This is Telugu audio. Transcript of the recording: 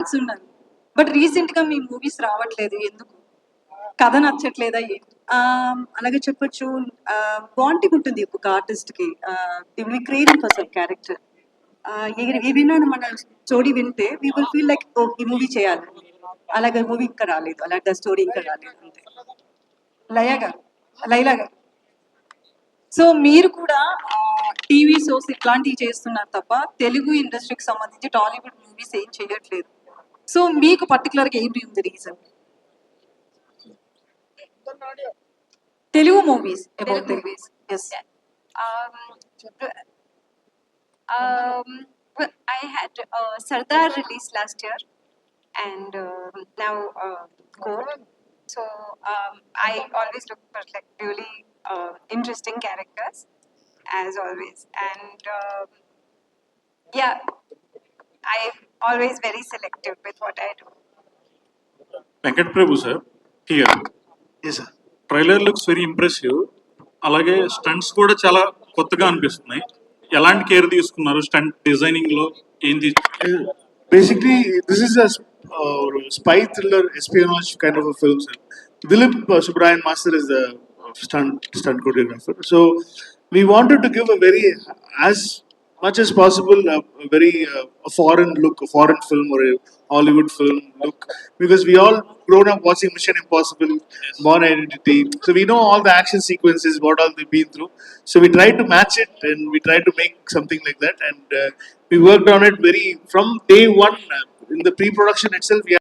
ఫ్యాన్స్ బట్ రీసెంట్గా మీ మూవీస్ రావట్లేదు ఎందుకు? కథ నచ్చట్లేదా అలాగే చెప్పొచ్చు బాండింగ్ ఉంటుంది ఒక్కొక్క ఆర్టిస్ట్కి. The creating for some character ఏదైనా మన స్టోరీ వింటే we will feel like oh ఈ మూవీ చేయాలి. అలాగే మూవీ ఇంకా రాలేదు అలాంటి స్టోరీ ఇంకా రాలేదు అంతే. లయ గారు లైలా గారు. సో మీరు కూడా టీవీ షోస్ ఇట్లాంటివి చేస్తున్నారు తప్ప తెలుగు ఇండస్ట్రీకి సంబంధించి టాలీవుడ్ మూవీస్ ఏం చేయట్లేదు. సో మీకు పర్టికులర్గా ఏంటి ఉంది reason Telugu movies about Telugu Telugu movies. Yes Um, um, well, I had uh, Sardar released last year, and um now uh, Gold. So um, I always look for like really uh, interesting characters, as always, and um, yeah, I'm always very selective with what I do. Venkat Prabhu sir here trailer looks very impressive అలాగే స్టంట్స్ కూడా చాలా కొత్తగా అనిపిస్తున్నాయి ఎలాంటి కేర్ తీసుకున్నారు స్టంట్ డిజైనింగ్లో ఏం తీ- basically this is a sp- uh, spy thriller espionage kind of a film sir. dilip uh, subrayan master is the uh, stunt stunt choreographer so we wanted to give a very as much as possible a, a very uh, a foreign look a foreign film or a hollywood film look. Because we all grown up watching mission impossible born identity. So we know all the action sequences what all they've been through. So we tried to match it and we tried to make something like that. And uh, we worked on it very from day one uh, in the pre-production itself we